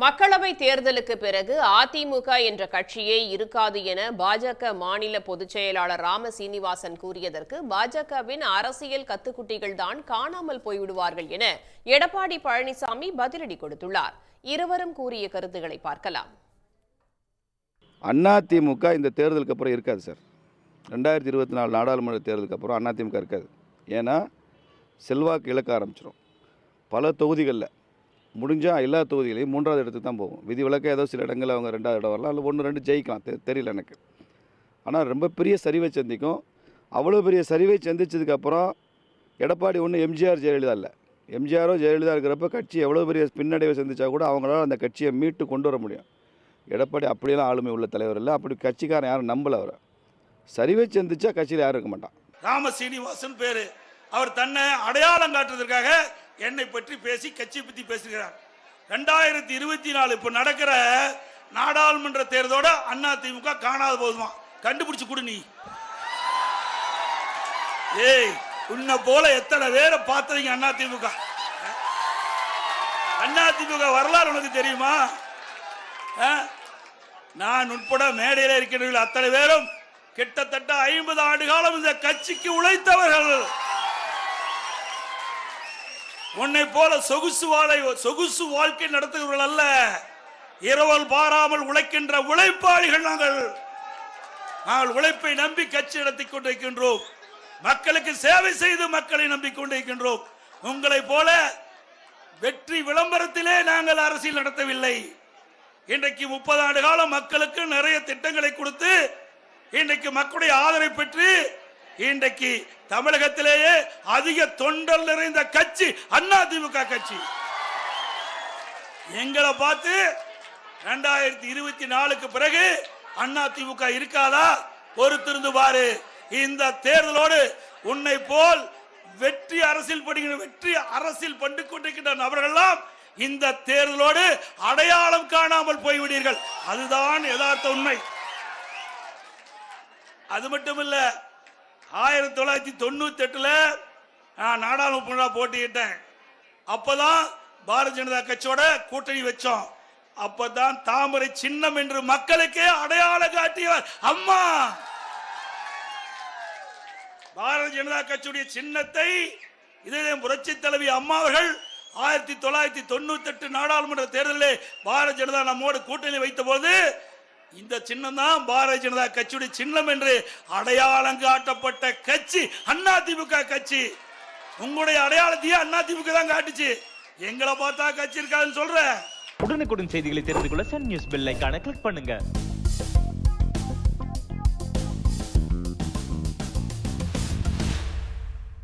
மக்களவை தேர்தலுக்கு பிறகு அதிமுக என்ற கட்சியே இருக்காது என பாஜக மாநில பொதுச் செயலாளர் ராம சீனிவாசன் கூறியதற்கு பாஜகவின் அரசியல் கத்துக்குட்டிகள் தான் காணாமல் போய்விடுவார்கள் என எடப்பாடி பழனிசாமி பதிலடி கொடுத்துள்ளார். இருவரும் கூறிய கருத்துக்களை பார்க்கலாம். அதிமுக இந்த தேர்தலுக்கு அப்புறம் இருக்காது சார். ரெண்டாயிரத்தி இருபத்தி நாலு நாடாளுமன்ற தேர்தலுக்கு அப்புறம் அதிமுக இருக்காது. ஏன்னா செல்வாக்கு இழக்க ஆரம்பிச்சிடும் பல தொகுதிகளில் முடிஞ்சால் எல்லா தொகுதிகளையும் மூன்றாவது இடத்துக்கு தான் போகும் விதி விலக்க ஏதோ சில இடங்களில் அவங்க ரெண்டாவது இடம் வரலாம். இல்லை ஒன்று ரெண்டு ஜெயிக்கலாம். தெ தெரியல எனக்கு. ஆனால் ரொம்ப பெரிய சரிவை சந்திக்கும். அவ்வளோ பெரிய சரிவை சந்திச்சதுக்கப்புறம் எடப்பாடி ஒன்று எம்ஜிஆர் ஜெயலலிதா இல்லை. எம்ஜிஆரோ ஜெயலலிதா இருக்கிறப்ப கட்சி எவ்வளோ பெரிய பின்னடைவை சந்தித்தா கூட அவங்களால அந்த கட்சியை மீட்டு கொண்டு வர முடியும். எடப்பாடி அப்படியெல்லாம் ஆளுமை உள்ள தலைவர் இல்லை. அப்படி கட்சிக்காரன் யாரும் நம்பல அவரை. சரிவை சந்திச்சா கட்சியில் யாரும் இருக்க மாட்டான். ராம சீனிவாசன் பேர். அவர் தன்னை அடையாளம் காட்டுறதுக்காக என்னை பற்றி பேசி கட்சி பத்தி பேசுகிறார் ரெண்டாயிரத்தி இருபத்தி நாலு இப்ப நடக்கிற நாடாளுமன்ற தேர்தலோட அண்ணா திமுக காணாத போதுமா கண்டுபிடிச்சு கொடு நீ. ஏய் உன்னை போல எத்தனை பேரை பார்த்தவங்க அண்ணா திமுக? அண்ணா திமுக வரலாறு உனக்கு தெரியுமா? நான் உட்பட மேடையில் இருக்கிறவர்கள் அத்தனை பேரும் கிட்டத்தட்ட ஐம்பது ஆண்டு காலம் இந்த கட்சிக்கு உழைத்தவர்கள். உன்னை போல சொகுசு வாழை சொகுசு வாழ்க்கை நடத்துகிறவர்கள் அல்ல. இரவல் பாராமல் உழைக்கின்ற உழைப்பாளிகள் நாங்கள். நாங்கள் உழைப்பை நம்பி கட்சி நடத்திக் கொண்டிருக்கின்றோம். மக்களுக்கு சேவை செய்து மக்களை நம்பிக்கொண்டிருக்கின்றோம் உங்களை போல வெற்றி விளம்பரத்திலே நாங்கள் அரசியல் நடத்தவில்லை. இன்றைக்கு முப்பது ஆண்டு காலம் மக்களுக்கு நிறைய திட்டங்களை கொடுத்து இன்றைக்கு மக்களுடைய ஆதரவை பெற்று இன்றைக்கு தமிழகத்திலேயே அதிக தொண்டர் நிறைந்த கட்சி அண்ணா திமுக கட்சி. எங்களை பார்த்து ரெண்டாயிரத்தி இருபத்தி நாலுக்கு பிறகு அண்ணா திமுக இருக்காதா? பொறுத்திருந்து பாரு. இந்த தேர்தலோடு உன்னை போல் வெற்றி அரசியல் படுகிற வெற்றி அரசியல் பண்டு கொண்டிருக்கின்ற நபர்கள்லாம் இந்த தேர்தலோடு அடையாளம் காணாமல் போய்விடீர்கள் அதுதான் யதார்த்த உண்மை. அது மட்டும் இல்லை ஆயிரத்தி தொள்ளாயிரத்தி தொண்ணூத்தி எட்டுல நான் நாடாளுமன்ற போட்டியிட்டேன். அப்பதான் பாரதிய ஜனதா கட்சியோட கூட்டணி வச்சோம். அப்பதான் தாமரை சின்னம் என்று மக்களுக்கே அடையாளம் காட்டியவர் அம்மா. பாரதிய ஜனதா கட்சியுடைய சின்னத்தை இதே புரட்சி தலைவி அம்மா அவர்கள் ஆயிரத்தி தொள்ளாயிரத்தி தொண்ணூத்தி எட்டு நாடாளுமன்ற தேர்தலில் பாரதிய ஜனதா நம்மோடு கூட்டணி வைத்த போது இந்த சின்னம் தான் பாரதிய ஜனதா கட்சியுடைய சின்னம் என்று அடையாளம் காட்டப்பட்ட கட்சி அண்ணா திமுக கட்சி. உங்களுடைய அடையாளத்தையே அண்ணா திமுக தான் காட்டுச்சு. எங்களை பார்த்தா கட்சி இருக்காதுன்னு சொல்ற உடனுக்குடன் செய்திகளை தெரிந்து கொள்ள சன் நியூஸ் பெல் ஐகானை கிளிக் பண்ணுங்க.